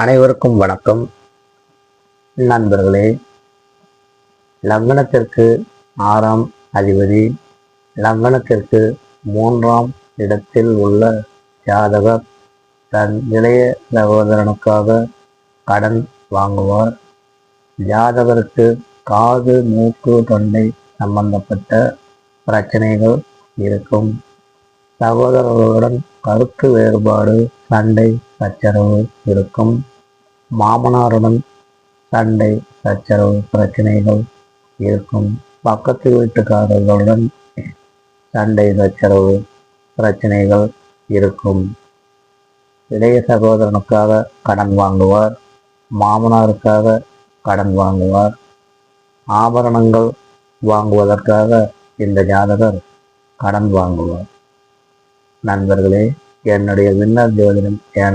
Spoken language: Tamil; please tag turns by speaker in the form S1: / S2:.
S1: அனைவருக்கும் வணக்கம். நண்பர்களே லக்னத்திற்கு ஆறாம் அதிபதி லக்னத்திற்கு மூன்றாம் இடத்தில் உள்ள ஜாதகர் தன் இளைய சகோதரனுக்காக கடன் வாங்குவார். ஜாதகருக்கு காது மூக்கு தொண்டை சம்பந்தப்பட்ட பிரச்சனைகள் இருக்கும். சகோதரர்களுடன் கருத்து வேறுபாடு சண்டை சச்சரவு இருக்கும். மாமனாருடன் சண்டை சச்சரவு பிரச்சனைகள் இருக்கும். பக்கத்து வீட்டுக்காரர்களுடன் சண்டை சச்சரவு பிரச்சனைகள் இருக்கும். இளைய சகோதரனுக்காக கடன் வாங்குவார் மாமனாருக்காக கடன் வாங்குவார். ஆபரணங்கள் வாங்குவதற்காக இந்த ஜாதகர் கடன் வாங்குவார். நண்பர்களே என்னுடைய விண்ணர் ஜோதிடம் சேனல்